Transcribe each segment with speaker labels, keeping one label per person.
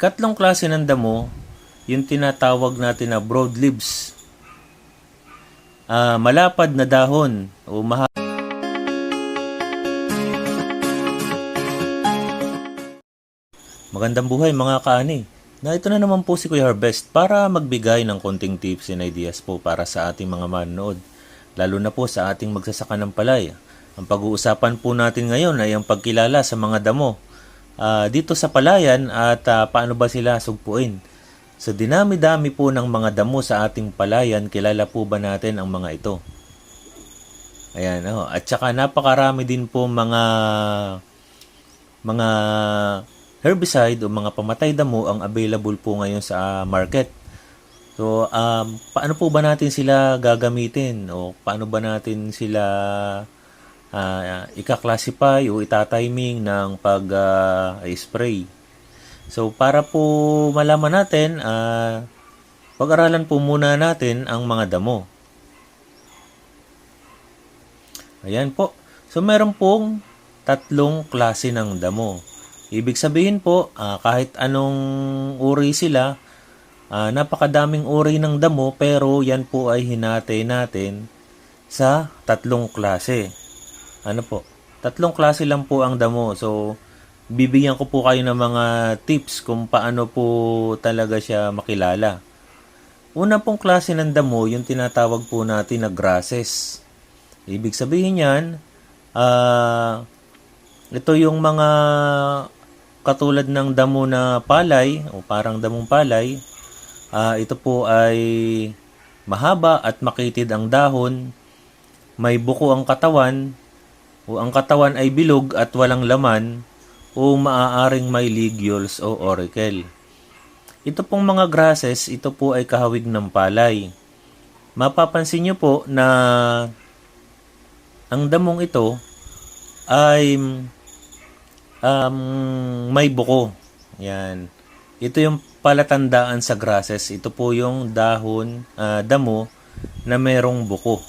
Speaker 1: Ikatlong klase ng damo, yung tinatawag natin na broadleaves. Ah, malapad na dahon o maha Magandang buhay mga kaani. Na ito na naman po si Kuya Harvest para magbigay ng konting tips and ideas po para sa ating mga manonood. Lalo na po sa ating magsasaka ng palay. Ang pag-uusapan po natin ngayon ay ang pagkilala sa mga damo ah, dito sa palayan at ah, paano ba sila sugpuin. Sa dinami-dami po ng mga damo sa ating palayan, kilala po ba natin ang mga ito? Ayan, oh. at saka napakarami din po mga mga herbicide o mga pamatay damo ang available po ngayon sa market. So, um, paano po ba natin sila gagamitin o paano ba natin sila uh, ika-classify o itatiming ng pag-spray? so, para po malaman natin, uh, pag-aralan po muna natin ang mga damo. Ayan po. So, meron pong tatlong klase ng damo. Ibig sabihin po, ah, kahit anong uri sila, ah, napakadaming uri ng damo pero yan po ay hinati natin sa tatlong klase. Ano po? Tatlong klase lang po ang damo. So, bibigyan ko po kayo ng mga tips kung paano po talaga siya makilala. Una pong klase ng damo, yung tinatawag po natin na grasses. Ibig sabihin yan, ah, ito yung mga katulad ng damo na palay o parang damong palay. Ah, ito po ay mahaba at makitid ang dahon. May buko ang katawan o ang katawan ay bilog at walang laman o maaaring may ligioles o auricle. Ito pong mga grasses, ito po ay kahawig ng palay. Mapapansin nyo po na ang damong ito ay um, may buko. Yan. Ito yung palatandaan sa grasses. Ito po yung dahon, ah, damo na merong buko.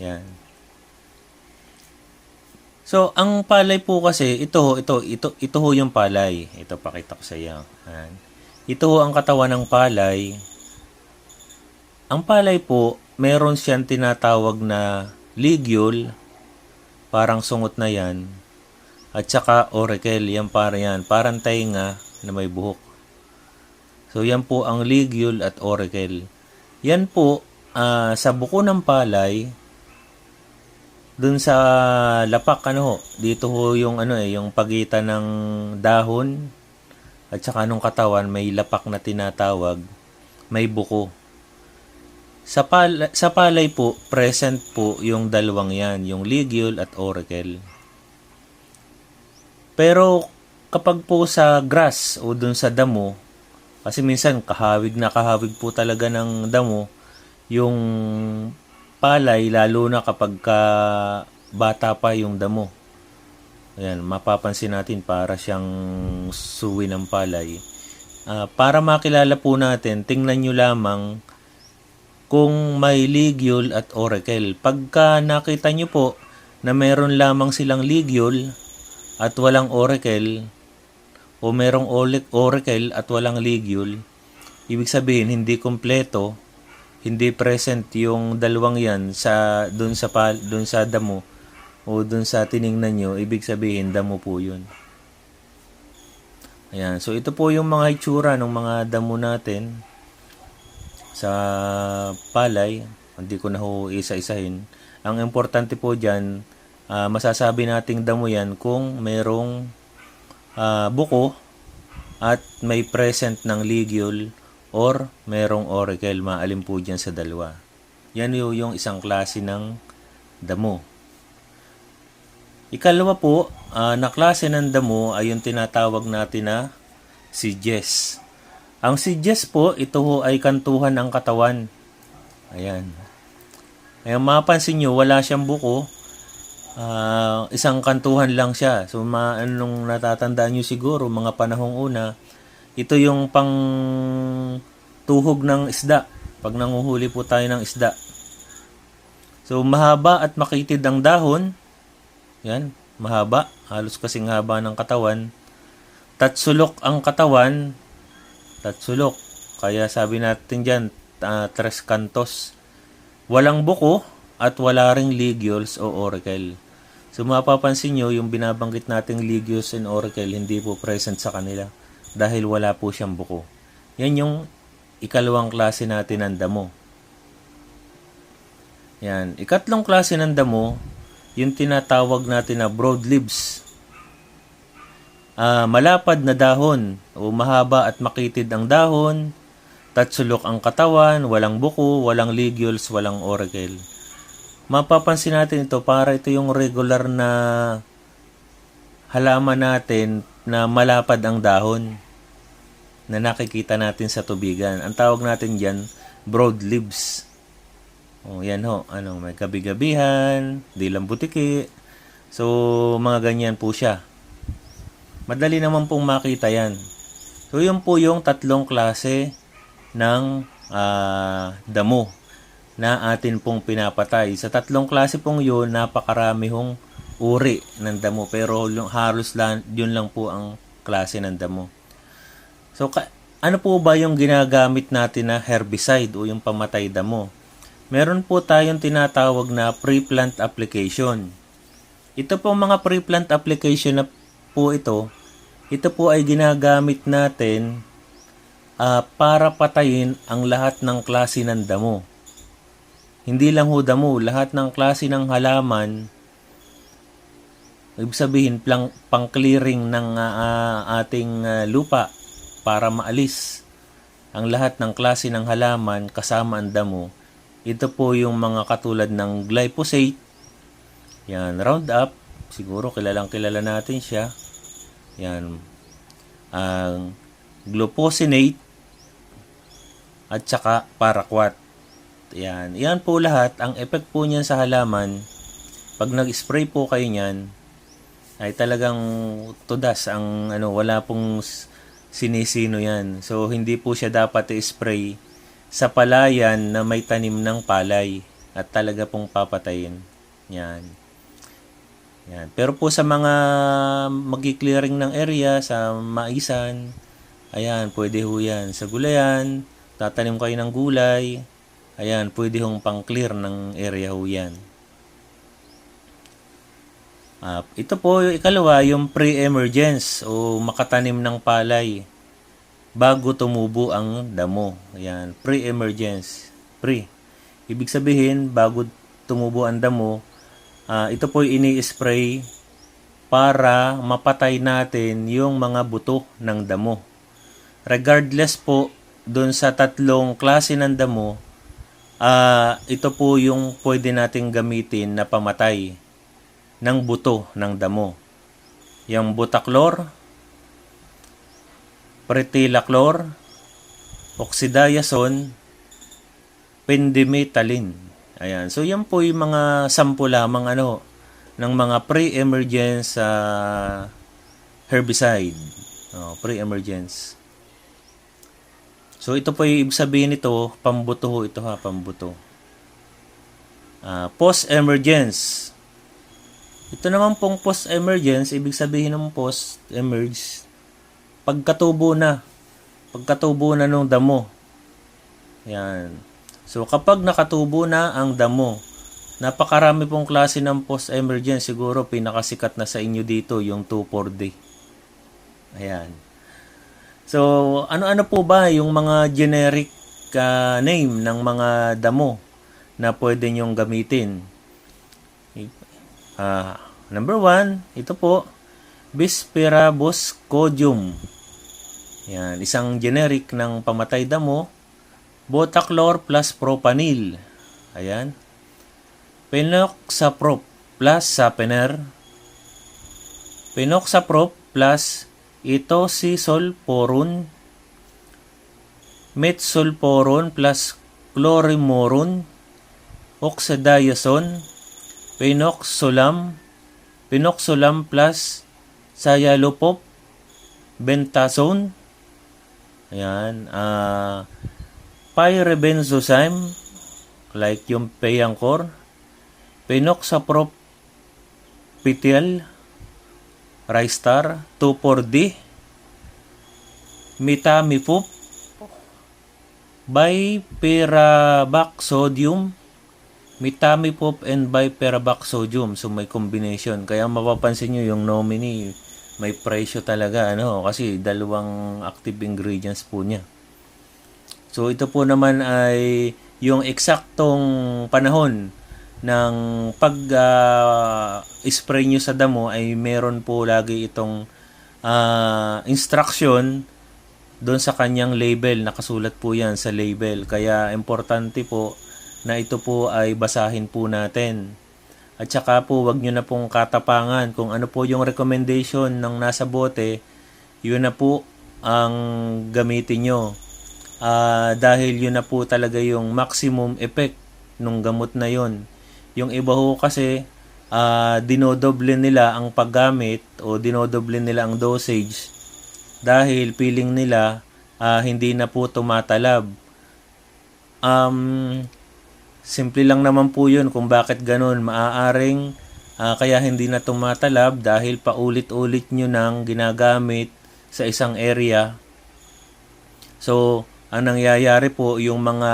Speaker 1: Yan. So, ang palay po kasi, ito, ho, ito, ito, ito ho yung palay. Ito, pakita ko sa iyo. Yan. Ito ho ang katawan ng palay. Ang palay po, meron siyang tinatawag na ligule, parang sungot na yan, at saka auricle, yan para yan, parang tainga na may buhok. So, yan po ang ligule at auricle. Yan po, ah, sa buko ng palay, dun sa lapak, ano ho, dito ho yung ano eh, yung pagitan ng dahon at saka nung katawan, may lapak na tinatawag, may buko. Sa, pal- sa palay po, present po yung dalawang yan, yung ligule at auricle. Pero kapag po sa grass o dun sa damo, kasi minsan kahawig na kahawig po talaga ng damo, yung palay, lalo na kapag ka bata pa yung damo. Ayan, mapapansin natin para siyang suwi ng palay. Ah, para makilala po natin, tingnan nyo lamang kung may ligule at auricle. Pagka nakita nyo po na meron lamang silang ligule at walang auricle, o merong auricle at walang ligule, ibig sabihin hindi kompleto, hindi present yung dalawang yan sa dun sa dun sa damo o dun sa tiningnan nyo, ibig sabihin damo po yun. Ayan, so ito po yung mga itsura ng mga damo natin sa palay. Hindi ko na ho isa-isahin. Ang importante po dyan, ah, masasabi nating damo yan kung merong ah, buko at may present ng ligule or merong auricle. Maalin po dyan sa dalawa. Yan yung, isang klase ng damo. Ikalawa po, ah, na klase ng damo ay yung tinatawag natin na si Jess. Ang si Jess po, ito ho ay kantuhan ng katawan. Ayan. Ayan, mapansin nyo, wala siyang buko. Ah, isang kantuhan lang siya. So, ma anong natatandaan nyo siguro, mga panahong una, ito yung pang tuhog ng isda. Pag nanguhuli po tayo ng isda. So, mahaba at makitid ang dahon. Yan, mahaba. Halos kasing haba ng katawan. tatsulok ang katawan, tatsulok. Kaya sabi natin dyan, ah, tres cantos. Walang buko at wala ring ligyos o oracle. So mapapansin nyo, yung binabanggit nating ligyos and oracle, hindi po present sa kanila dahil wala po siyang buko. Yan yung ikalawang klase natin ng damo. Yan. Ikatlong klase ng damo, yung tinatawag natin na broad leaves. Ah, malapad na dahon o mahaba at makitid ang dahon, tatsulok ang katawan, walang buko, walang ligyos, walang oracle. Mapapansin natin ito para ito yung regular na halaman natin na malapad ang dahon na nakikita natin sa tubigan. Ang tawag natin diyan broad leaves. Oh, yan ho. Ano, may gabi-gabihan, dilang butiki. So, mga ganyan po siya. Madali naman pong makita yan. So, yun po yung tatlong klase ng ah, damo na atin pong pinapatay. Sa tatlong klase pong yun, napakarami hong uri ng damo. Pero halos lang, yun lang po ang klase ng damo. So, ka- ano po ba yung ginagamit natin na herbicide o yung pamatay damo? Meron po tayong tinatawag na pre-plant application. Ito po mga pre-plant application na po ito, ito po ay ginagamit natin ah, para patayin ang lahat ng klase ng damo. Hindi lang ho damo, lahat ng klase ng halaman, ibig sabihin pang, pang-clearing ng ah, ah, ating ah, lupa para maalis ang lahat ng klase ng halaman kasama ang damo. Ito po yung mga katulad ng glyphosate, yan, Roundup, siguro kilalang kilala natin siya. Yan, ang glufosinate, at saka paraquat. Yan, yan po lahat, ang effect po niyan sa halaman, pag nag-spray po kayo niyan, ay talagang tudas ang ano wala pong sinisino yan. So hindi po siya dapat i-spray sa palayan na may tanim ng palay at talaga pong papatayin. Yan. Yan. Pero po sa mga magi-clearing ng area sa maisan, ayan, pwede ho yan. Sa gulayan, tatanim kayo ng gulay, ayan, pwede hong pang-clear ng area ho yan. Ah, ito po yung ikalawa, yung pre-emergence o makatanim ng palay bago tumubo ang damo. Ayan, pre-emergence. Pre. Ibig sabihin, bago tumubo ang damo, ah, ito po yung ini-spray para mapatay natin yung mga buto ng damo. Regardless po dun sa tatlong klase ng damo, ah, ito po yung pwede nating gamitin na pamatay ng buto ng damo. Yung butaklor, pretilaclor, oxidazone, pendimetalin. Ayan. So yan po yung mga sampu lamang ano ng mga pre-emergence ah, herbicide. Oh, pre-emergence. So ito po yung ibig sabihin nito, pambuto ito ha, pambuto. Ah, post-emergence. Ito naman pong post-emergence, ibig sabihin ng post-emerge, pagkatubo na. Pagkatubo na ng damo. Yan. So, kapag nakatubo na ang damo, napakarami pong klase ng post-emergence. Siguro, pinakasikat na sa inyo dito, yung 2,4-D. Ayan. So, ano-ano po ba yung mga generic ah, name ng mga damo na pwede nyong gamitin? Ah, number one, ito po, Bispiraboscodium. Yan, isang generic ng pamatay damo. Botaclor plus propanil. Ayan. Penoxaprop plus sapener. Penoxaprop plus itosisulforon. Metsulforon plus chlorimoron. Oxidazone. Pinoxolam, Pinoxolam plus Sayalopop, Bentazone, ayan, ah, Pyribenzozyme, like yung Payancor, Pinoxaprop, Pitial, Ristar, 2,4-D, Mitamifop Biperabac-sodium Mitamifop and Biperabac-sodium. So may combination. Kaya mapapansin nyo yung nominee may presyo talaga ano kasi dalawang active ingredients po niya. So ito po naman ay yung eksaktong panahon ng pag ah, spray nyo sa damo ay meron po lagi itong ah, instruction doon sa kanyang label. Nakasulat po yan sa label. Kaya importante po na ito po ay basahin po natin. At saka po, wag nyo na pong katapangan kung ano po yung recommendation ng nasa bote, yun na po ang gamitin nyo. Ah, dahil yun na po talaga yung maximum effect nung gamot na yon. Yung iba ho kasi, ah, dinodoble nila ang paggamit o dinodoble nila ang dosage dahil feeling nila ah, hindi na po tumatalab. Um, simple lang naman po yun kung bakit ganun. Maaaring ah, kaya hindi na tumatalab dahil paulit-ulit nyo nang ginagamit sa isang area. So, ang nangyayari po yung mga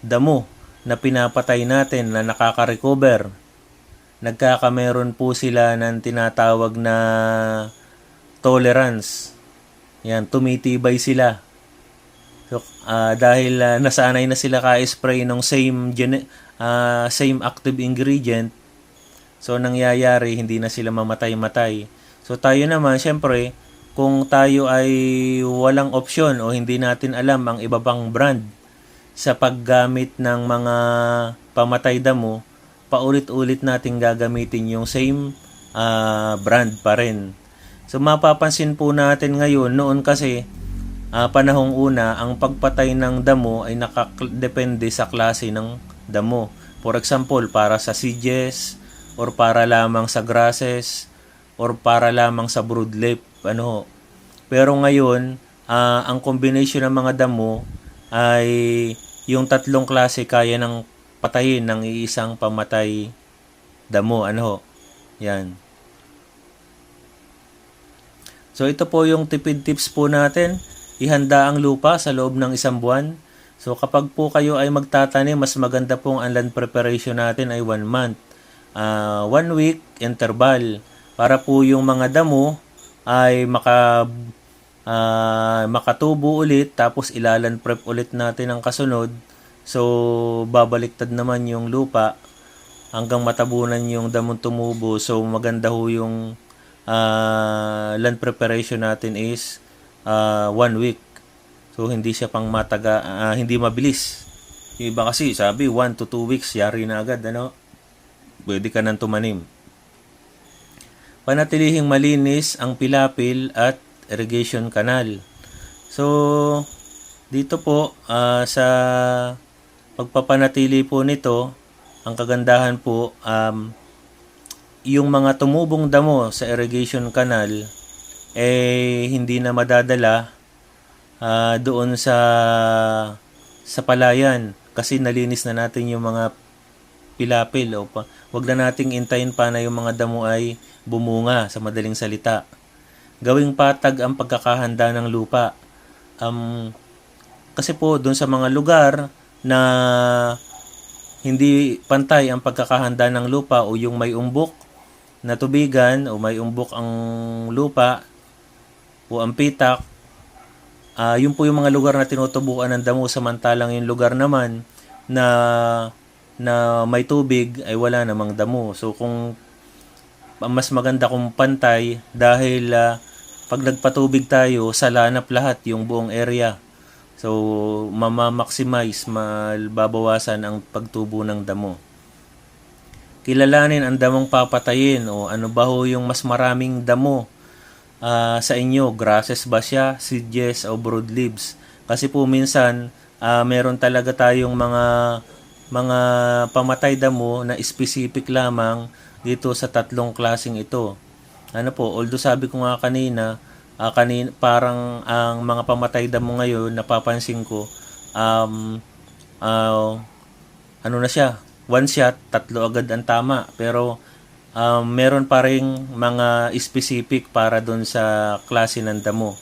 Speaker 1: damo na pinapatay natin na nakaka-recover, nagkakameron po sila ng tinatawag na tolerance. Yan, tumitibay sila. Ah, dahil ah, nasanay na sila ka-spray ng same gene- ah, same active ingredient, so nangyayari hindi na sila mamatay-matay. So tayo naman, syempre, kung tayo ay walang opsyon o hindi natin alam ang iba pang brand sa paggamit ng mga pamatay damo, paulit-ulit natin gagamitin yung same ah, brand pa rin. So mapapansin po natin ngayon, noon kasi ah, panahong una, ang pagpatay ng damo ay nakadepende sa klase ng damo. For example, para sa sedges, or para lamang sa grasses, or para lamang sa broodleaf, ano. Pero ngayon, ah, ang combination ng mga damo ay yung tatlong klase kaya ng patayin ng iisang pamatay damo, ano. Yan. So ito po yung tipid tips po natin. Ihanda ang lupa sa loob ng isang buwan. So kapag po kayo ay magtatanim, mas maganda pong ang land preparation natin ay one month. Ah, one week interval para po yung mga damo ay maka ah, makatubo ulit tapos ilalan prep ulit natin ang kasunod. So babaliktad naman yung lupa hanggang matabunan yung damong tumubo. So maganda ho yung ah, land preparation natin is ah, one week. So hindi siya pang mataga, ah, hindi mabilis. Iba kasi sabi 1 to 2 weeks yari na agad ano. Pwede ka nang tumanim. Panatilihing malinis ang pilapil at irrigation canal. So dito po ah, sa pagpapanatili po nito, ang kagandahan po um, yung mga tumubong damo sa irrigation canal eh hindi na madadala ah, doon sa sa palayan kasi nalinis na natin yung mga pilapil o pa, wag na nating intayin pa na yung mga damo ay bumunga sa madaling salita. Gawing patag ang pagkakahanda ng lupa. Um, kasi po doon sa mga lugar na hindi pantay ang pagkakahanda ng lupa o yung may umbok na tubigan o may umbok ang lupa o ang pitak, ah yun po yung mga lugar na tinutubukan ng damo samantalang yung lugar naman na na may tubig ay wala namang damo. So kung mas maganda kung pantay dahil ah, pag nagpatubig tayo, salanap lahat yung buong area. So, mamamaximize, mababawasan ang pagtubo ng damo. Kilalanin ang damong papatayin o ano ba ho yung mas maraming damo ah, sa inyo. Grasses ba siya, sedges o broadleaves? Kasi po minsan, ah, meron talaga tayong mga mga pamatay damo na specific lamang dito sa tatlong klasing ito. Ano po, although sabi ko nga kanina, ah, kanin, parang ang mga pamatay damo ngayon, napapansin ko, um, ah, ano na siya, one shot, tatlo agad ang tama. Pero um, meron pa rin mga specific para doon sa klase ng damo.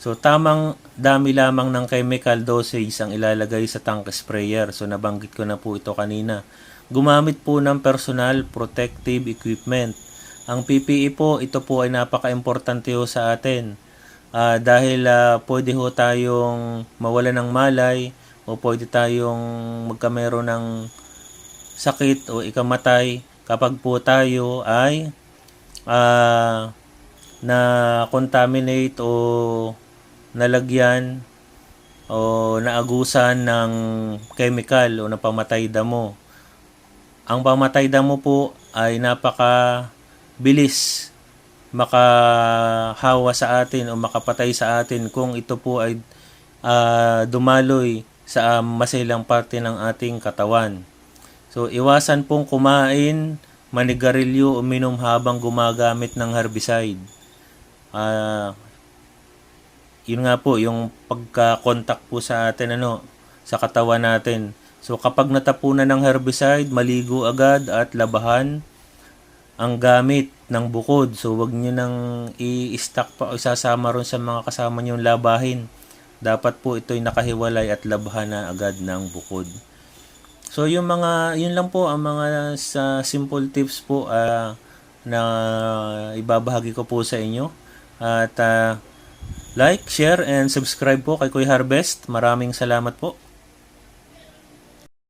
Speaker 1: So tamang dami lamang ng chemical dosage ang ilalagay sa tank sprayer. So nabanggit ko na po ito kanina. Gumamit po ng personal protective equipment. Ang PPE po, ito po ay napaka-importante ho sa atin. Ah, dahil ah, pwede ho tayong mawala ng malay o pwede tayong magkamero ng sakit o ikamatay kapag po tayo ay ah, na contaminate o nalagyan o naagusan ng chemical o napamatay damo. Ang pamatay damo po ay napaka bilis makahawa sa atin o makapatay sa atin kung ito po ay ah, dumaloy sa masilang parte ng ating katawan. So, iwasan pong kumain, manigarilyo, uminom habang gumagamit ng herbicide. Ah, yun nga po, yung pagka-contact po sa atin, ano, sa katawan natin. So, kapag natapunan ng herbicide, maligo agad at labahan ang gamit ng bukod. So, wag nyo nang i-stack pa o isasama ron sa mga kasama nyong labahin. Dapat po ito'y nakahiwalay at labahan na agad ng bukod. So, yung mga, yun lang po ang mga sa simple tips po ah, na ibabahagi ko po sa inyo. At ah, like, share, and subscribe po kay Kuya Harvest. Maraming salamat po.